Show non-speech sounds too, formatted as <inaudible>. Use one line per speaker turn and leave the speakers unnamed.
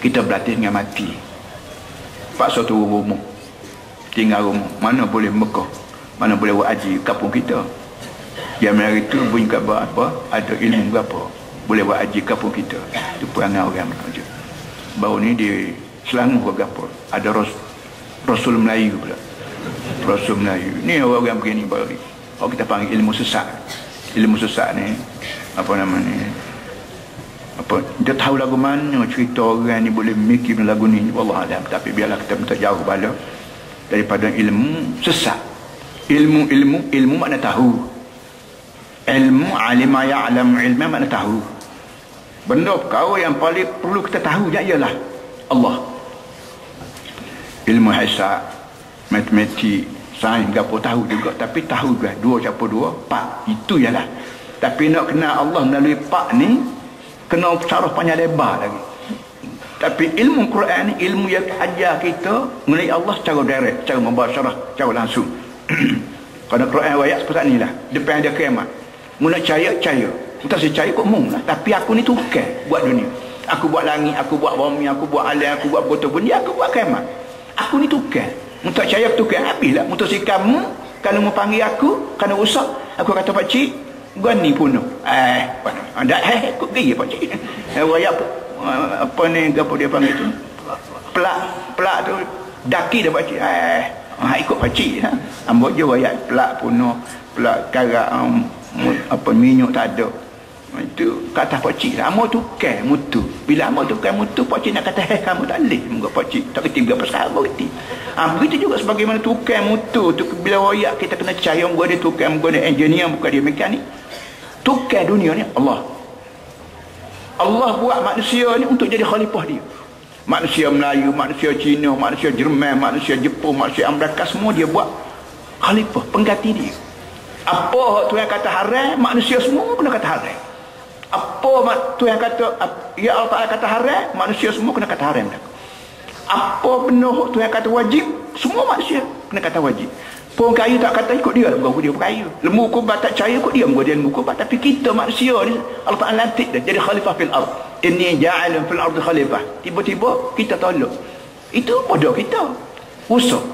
kita berlatih dengan mati. Paksa tu rumah tinggal rumah mana boleh Mekah mana boleh buat haji kampung kita? Zaman hari itu bunyi khabar apa? Ada ilmu berapa boleh buat haji kampung kita? Itu perangai orang saja baru ni di Selangor berapa ada ras, Rasul Melayu pula. Rasul Melayu. Ni orang-orang begini baru ni. Kalau kita panggil ilmu sesat. Ilmu sesat ni apa nama ni apa? Dia tahu lagu mana cerita orang ni boleh mikir lagu ni. Allah alam tapi biarlah kita minta jauh bala. Daripada ilmu sesat. Ilmu ilmu ilmu makna tahu? Ilmu alima ya'lam ilmu mana tahu? Benda perkara yang paling perlu kita tahu je ialah Allah. Ilmu hisab matematik sains gapo tahu juga. Tapi tahu juga dua campur dua? Pak. Itu ialah. Tapi nak kenal Allah melalui pak ni kena syarah panjang lebar lagi tapi ilmu Quran ni ilmu yang ajar kita mengenai Allah secara direct secara membasyarah secara langsung <clears throat> kerana Quran ayat seperti ni lah depan dia kiamat Mu nak caya, caya. Entah saya caya kok mung lah. Tapi aku ni tukar buat dunia. Aku buat langit, aku buat bumi, aku buat alam, aku buat botol benda, aku buat kemat. Aku ni tukar. Mu tak caya aku tukar. Habislah. Mu si kamu, kalau mu panggil aku, kena rusak. Aku kata Pak Cik, gua ni pun. Eh, ada eh, aku pergi Pak Cik. Eh, apa, apa ni, apa dia panggil tu? Pelak, pelak tu. Daki dah Pak Cik. Eh, ha, ikut Pak Cik. Ha. Ambil je raya pelak puno, pelak karak, um, apa minyak tak ada itu kata pak cik lama tu kan mutu bila lama tu kan mutu pak cik nak kata hei kamu tak boleh muka pak cik tak kerti berapa sahabat kerti ha, begitu juga sebagaimana tukar mutu tu bila royak kita kena percaya muka dia tukar muka dia engineer muka dia mekanik tukar dunia ni Allah. Allah buat manusia ni untuk jadi khalifah dia. Manusia Melayu, manusia Cina, manusia Jerman, manusia Jepun, manusia Amerika semua dia buat khalifah, pengganti dia. Apa tu yang kata haram manusia semua kena kata haram. Apa tu yang kata ya Allah Ta'ala kata haram manusia semua kena kata haram apa benar tu yang kata wajib semua manusia kena kata wajib pun kayu tak kata ikut dia. Bukan dia kayu lembu kubat tak percaya ikut dia. Bukan dia lembu kubat tapi kita manusia ni Allah Ta'ala lantik dah jadi khalifah fil ard. Inni ja'alun fil ard khalifah. Tiba-tiba kita tolak. Itu bodoh kita. Usaha